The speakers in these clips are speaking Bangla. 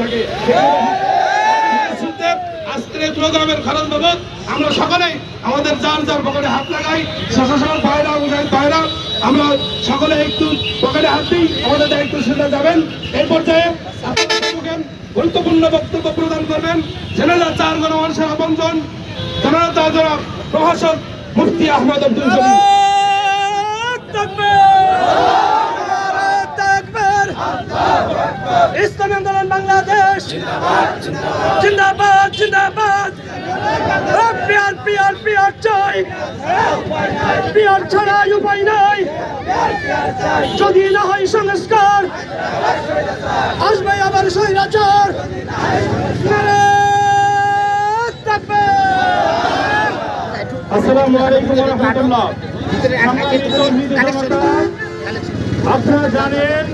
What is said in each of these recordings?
থাকে আজকের প্রোগ্রামের খরচ আমরা সকলেই আমাদের যার যার হাত লাগাই সশস্ত্র পায়রা মুজাহিদ পায়রা, আমরা সকলে একটু পকেটে হাত দিই, আমাদের দায়িত্ব সেটা যাবেন। এই পর্যায়ে গুরুত্বপূর্ণ বক্তব্য প্রদান করবেন। জেনারেল চার গণমানুষের আপনজন, জেনারেল চার জনাব প্রভাষক মুফতি আহমদ আব্দুল ইসলামী আন্দোলন বাংলাদেশ। জিন্দাবাদ জিন্দাবাদ। পিয়ার পিয়ার পিয়ার চাই। পিয়ার ছাড়া উপায় নাই। যদি না হয় সংস্কার আসবে আবার স্বৈরাচার। আসসালামু আলাইকুম আপনারা জানেন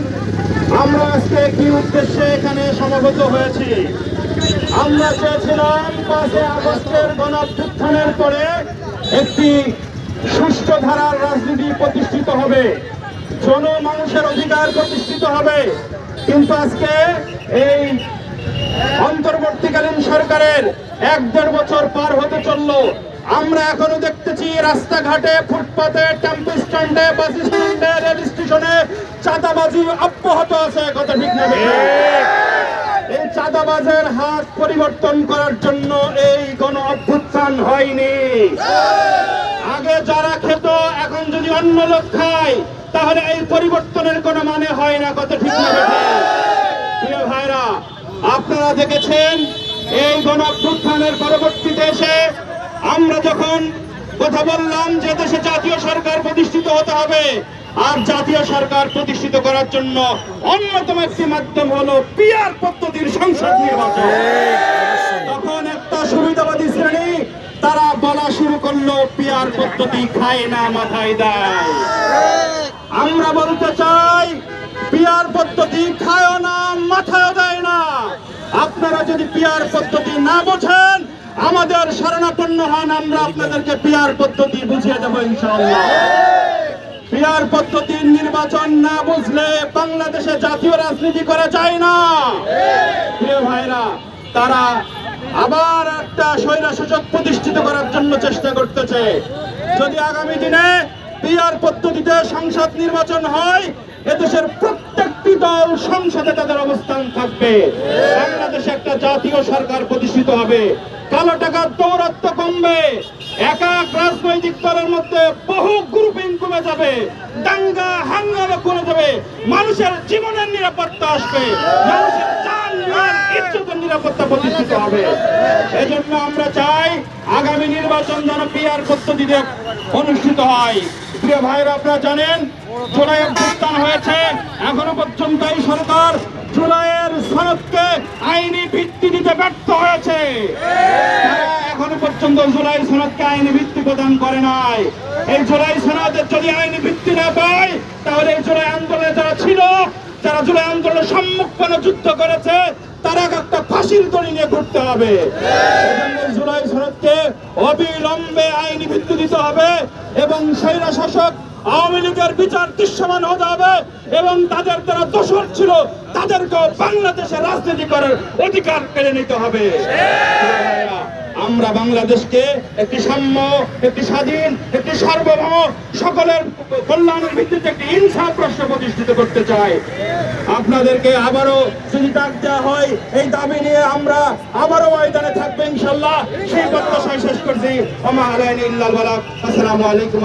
আমরা আজকে কি উদ্দেশ্যে এখানে সমবেত হয়েছি। আমরা চেয়েছিলাম পাঁচই আগস্টের গণঅভ্যুত্থানের পরে একটি সুষ্ঠু ধারার রাজনীতি প্রতিষ্ঠিত হবে। জন মানুষের অধিকার প্রতিষ্ঠিত হবে। কিন্তু আজকে এই অন্তর্বর্তীকালীন সরকারের এক দেড় বছর পার হতে চলল। আমরা এখনও দেখতেছি রাস্তাঘাটে, ফুটপাতে টেম্পো স্ট্যান্ডে বাস স্ট্যান্ডে রেল চাঁদাবাজি অব্যাহত আছে কথা ঠিক নেবে এই চাঁদাবাজের হাত পরিবর্তন করার জন্য এই গণ অভ্যুত্থান হয়নি। আগে যারা খেত এখন যদি অন্য লোক খায় তাহলে এই পরিবর্তনের কোনো মানে হয় না কত ঠিক না প্রিয় ভাইরা আপনারা দেখেছেন এই গণ অভ্যুত্থানের পরবর্তীতে এসে আমরা যখন কথা বললাম যে দেশে জাতীয় সরকার প্রতিষ্ঠিত হতে হবে আর জাতীয় সরকার প্রতিষ্ঠিত করার জন্য অন্যতম একটি মাধ্যম হলো পিয়ার পদ্ধতির সংসদ নির্বাচন। তখন একটা সুবিধাবাদী শ্রেণি, তারা বলা শুরু করল পিয়ার পদ্ধতি খায় না, মাথায় দেয়। আমরা বলতে চাই পিয়ার পদ্ধতি খায় না, মাথায় দেয় না। আপনারা যদি পিয়ার পদ্ধতি না বোঝেন, আমাদের শরণাপন্ন হন, আমরা আপনাদেরকে পিয়ার পদ্ধতি বুঝিয়ে দেবো ইনশাআল্লাহ। পিয়ার পদ্ধতির নির্বাচন না বুঝলে বাংলাদেশে জাতীয় রাজনীতি করা যায় না। প্রিয় ভাইরা, তারা আবার একটা স্বৈরা সুযোগ প্রতিষ্ঠিত করার জন্য চেষ্টা করতেছে। যদি আগামী দিনে পিয়ার পদ্ধতিতে সংসদ নির্বাচন হয়, এদেশের প্রত্যেকটি দল সংসদে তাদের অবস্থান থাকবে। বাংলাদেশে একটা জাতীয় সরকার প্রতিষ্ঠিত হবে। কালো টাকার দৌরত্ব কমবে। যাবে মানুষের জীবনের নিরাপত্তা আসবে, মানুষের নিরাপত্তা প্রতিষ্ঠিত হবে। এজন্য আমরা চাই আগামী নির্বাচন যেন পিয়ার পদ্ধতিতে অনুষ্ঠিত হয়। প্রিয় ভাইরা আপনারা জানেন, জুলাই অভ্যুত্থান হয়েছে। এখনও পর্যন্ত এই সরকার জুলাইয়ের সনদকে আইনি ভিত্তি দিতে ব্যর্থ হয়েছে। জুলাই সনদকে আইনি ভিত্তি প্রদান করে নাই। এই জুলাই সনদের যদি আইনি ভিত্তি না পায়, তাহলে এই জুলাই আন্দোলনে যারা ছিল, যারা জুলাই আন্দোলনের সম্মুখীন যুদ্ধ করেছে, তারা একটা ফাঁসির দড়ি নিয়ে ঘুরতে হবে। জুলাই সনদকে অবিলম্বে আইনি ভিত্তি দিতে হবে এবং স্বৈরা শাসক আওয়ামী লীগের বিচার দৃশ্যমান হতে হবে এবং তাদের যারা দোষর ছিল, তাদেরকেও বাংলাদেশে রাজনীতি করার অধিকার কেড়ে নিতে হবে। আমরা বাংলাদেশকে একটি সাম্য, একটি স্বাধীন, একটি সার্বভৌম, সকলের কল্যাণের ভিত্তিতে একটি ইনসাফ রাষ্ট্র প্রতিষ্ঠিত করতে চাই। আপনাদেরকে আবারও যদি ডাক দেওয়া হয়, এই দাবি নিয়ে আমরা আবারও ময়দানে থাকব ইনশাল্লাহ। সেই প্রত্যাশায় শেষ করছি। আমার আলাইন ইল্লাল আসসালামু আলাইকুম।